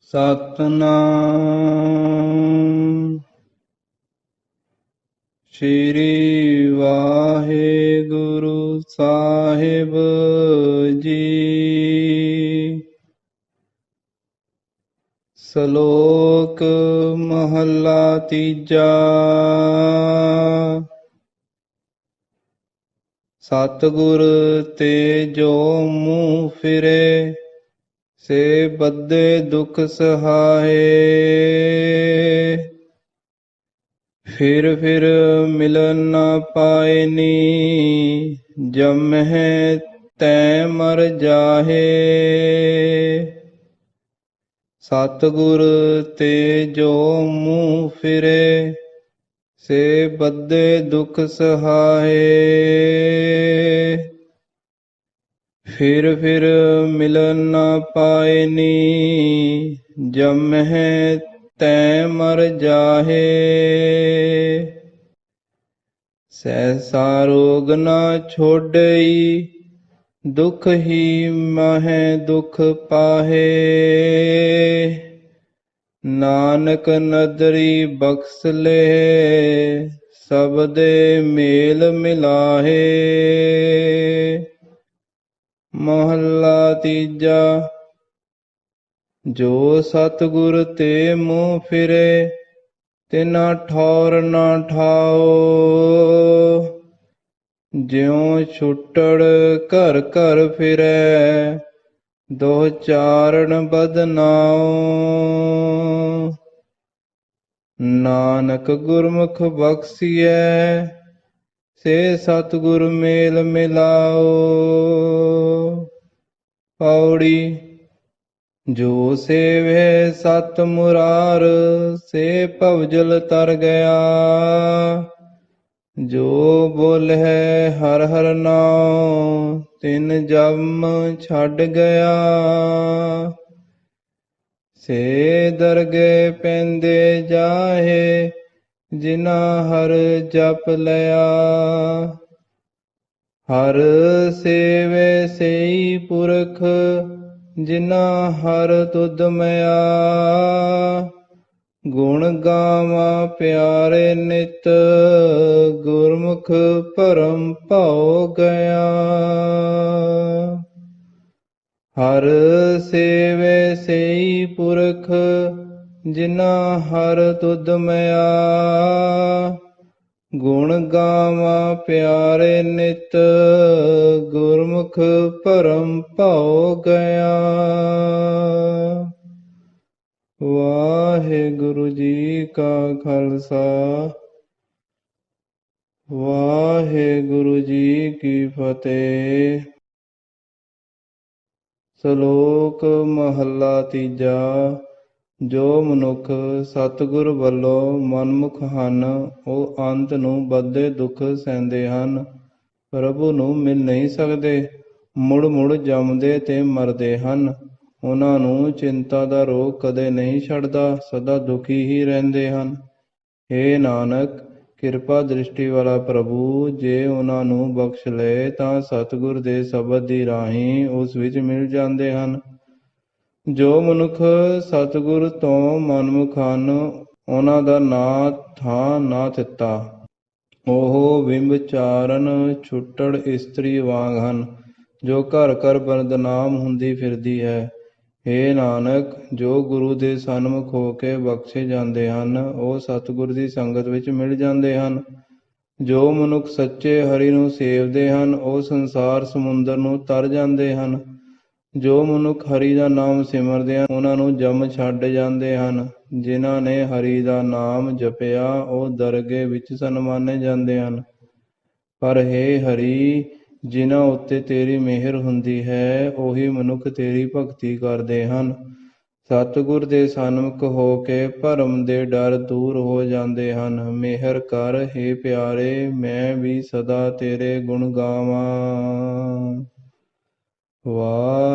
ਸਤਨਾਮ। ਸ਼੍ਰੀ ਵਾਹਿਗੁਰੂ ਸਾਹਿਬ ਜੀ। ਸ਼ਲੋਕ ਮਹੱਲਾ ਤੀਜਾ। ਸਤਿਗੁਰ ਤੇ ਜੋ ਮੂੰਹ ਫਿਰੇ ਸੇ ਬੱਦੇ ਦੁਖ ਸਹਾਏ। ਫਿਰ ਫਿਰ ਮਿਲਨ ਨਾ ਪਾਇਨੀ ਜਮਹਿ ਤੈ ਮਰ ਜਾਹੇ। ਸਤਿਗੁਰ ਤੇ ਜੋ ਮੂੰਹ ਫਿਰੇ, ਸੇ ਬੱਦੇ ਦੁਖ ਸਹਾਏ। ਫਿਰ ਫਿਰ ਮਿਲਨ ਨਾ ਪਾਇਨੀ ਜਮਹਿ ਤੈ ਮਰ ਜਾਹੇ। ਸਹਿਸਾ ਰੋਗ ਨਾ ਛੋਡਈ, ਦੁਖ ਹੀ ਮਹਿ ਦੁਖ ਪਾਹੇ। ਨਾਨਕ ਨਦਰੀ ਬਖਸ ਲੈ ਦੇ ਮੇਲ ਮਿਲਾਹੇ। ਤੀਜਾ, ਜੋ ਸਤਿਗੁਰ ਤੇ ਮੂੰਹ ਫਿਰੇ, ਤਿਨਾ ਠੌਰ ਨਾ ਠਾਓ। ਜਿਉ ਛੁੱਟੜ ਘਰ ਘਰ ਫਿਰੈ, ਦੋ ਚਾਰਣ ਬਦਨਾਓ ਨਾਨਕ ਗੁਰਮੁਖ ਬਖਸੀਐ, ਸੇ ਸਤਿਗੁਰ ਮੇਲ ਮਿਲਾਓ। ਪੌੜੀ, ਜੋ ਸੇਵੇ ਸਤ ਮੁਰਾਰ, ਸੇ ਭਵਜਲ ਤਰ ਗਿਆ। ਜੋ ਬੋਲੇ ਹਰ ਹਰ ਨਾਮ ਤਿਨ ਜਮ ਛੱਡ ਗਿਆ। ਸੇ ਦਰਗੇ ਪੈਂਦੇ ਜਾਹੇ ਜਿਨਾ ਹਰ ਜਪ ਲਿਆ। ਹਰ ਸੇਵੇ ਸਈ ਪੁਰਖ ਜਿਨਾ ਹਰ ਤੁਧ ਮਿਆ। ਗੁਣ ਗਾਵਾਂ ਪਿਆਰੇ ਨਿਤ, ਗੁਰਮੁਖ ਭਰਮ ਭਉ ਗਿਆ। ਹਰ ਸੇਵੇ ਸਈ ਪੁਰਖ ਜਿਨਾ ਹਰ ਤੁਧ ਮਿਆ। ਗੁਣ ਗਾਵਾਂ ਪਿਆਰੇ ਨਿਤ, ਗੁਰਮੁਖ ਭਰਮ ਭਉ ਗਿਆ। ਵਾਹਿਗੁਰੂ ਜੀ ਕਾ ਖਾਲਸਾ, ਵਾਹਿਗੁਰੂ ਜੀ ਕੀ ਫਤਿਹ। ਸ਼ਲੋਕ ਮਹੱਲਾ ਤੀਜਾ। ਜੋ ਮਨੁੱਖ ਸਤਿਗੁਰ ਵੱਲੋਂ ਮਨਮੁਖ ਹਨ, ਉਹ ਅੰਤ ਨੂੰ ਬੱਦੇ ਦੁੱਖ ਸਹਿੰਦੇ ਹਨ। ਪ੍ਰਭੂ ਨੂੰ ਮਿਲ ਨਹੀਂ ਸਕਦੇ ਮੁੜ ਮੁੜ ਜੰਮਦੇ ਤੇ ਮਰਦੇ ਹਨ। ਉਹਨਾਂ ਨੂੰ ਚਿੰਤਾ ਦਾ ਰੋਗ ਕਦੇ ਨਹੀਂ ਛੱਡਦਾ, ਸਦਾ ਦੁਖੀ ਹੀ ਰਹਿੰਦੇ ਹਨ। ਏ ਨਾਨਕ, ਕਿਰਪਾ ਦ੍ਰਿਸ਼ਟੀ ਵਾਲਾ ਪ੍ਰਭੂ, ਜੇ ਉਹਨਾਂ ਨੂੰ ਬਖਸ਼ ਲਏ ਤਾਂ ਸਤਿਗੁਰ ਦੇ ਸ਼ਬਦ ਦੀ ਰਾਹੀਂ ਉਸ ਵਿੱਚ ਮਿਲ ਜਾਂਦੇ ਹਨ। ਜੋ ਮਨੁੱਖ ਸਤਿਗੁਰ ਤੋਂ ਮਨਮੁਖ ਹਨ ਉਹਨਾਂ ਦਾ ਨਾਂ ਥਾਂ ਨਾ ਦਿੱਤਾ ਉਹ ਵਿੰਬਚਾਰਨ ਛੁੱਟੜ ਇਸਤਰੀ ਵਾਂਗ ਹਨ, ਜੋ ਘਰ ਘਰ ਬਦਨਾਮ ਹੁੰਦੀ ਫਿਰਦੀ ਹੈ। ਏ ਨਾਨਕ, ਜੋ ਗੁਰੂ ਦੇ ਸਨਮੁਖ ਹੋ ਕੇ ਬਖਸ਼ੇ ਜਾਂਦੇ ਹਨ, ਉਹ ਸਤਿਗੁਰ ਦੀ ਸੰਗਤ ਵਿੱਚ ਮਿਲ ਜਾਂਦੇ ਹਨ। ਜੋ ਮਨੁੱਖ ਸੱਚੇ ਹਰੀ ਨੂੰ ਸੇਵਦੇ ਹਨ, ਉਹ ਸੰਸਾਰ ਸਮੁੰਦਰ ਨੂੰ ਤਰ ਜਾਂਦੇ ਹਨ। ਜੋ ਮਨੁੱਖ ਹਰੀ ਦਾ ਨਾਮ ਸਿਮਰਦੇ ਹਨ, ਉਹਨਾਂ ਨੂੰ ਜਮ ਛੱਡ ਜਾਂਦੇ ਹਨ। ਜਿਨ੍ਹਾਂ ਨੇ ਹਰੀ ਦਾ ਨਾਮ ਜਪਿਆ, ਉਹ ਦਰਗੇ ਵਿੱਚ ਸਨਮਾਨੇ ਜਾਂਦੇ ਹਨ। ਪਰ हे ਹਰੀ, ਜਿਨ੍ਹਾਂ ਉੱਤੇ ਤੇਰੀ ਮਿਹਰ ਹੁੰਦੀ ਹੈ, ਉਹੀ ਮਨੁੱਖ ਤੇਰੀ ਭਗਤੀ ਕਰਦੇ ਹਨ। ਸਤਿਗੁਰ ਦੇ ਸਨਮੁਖ ਹੋ ਕੇ ਭਰਮ ਦੇ ਡਰ ਦੂਰ ਹੋ ਜਾਂਦੇ ਹਨ। ਮਿਹਰ ਕਰ हे ਪਿਆਰੇ, ਮੈਂ ਵੀ ਸਦਾ ਤੇਰੇ ਗੁਣ ਗਾਵਾਂ।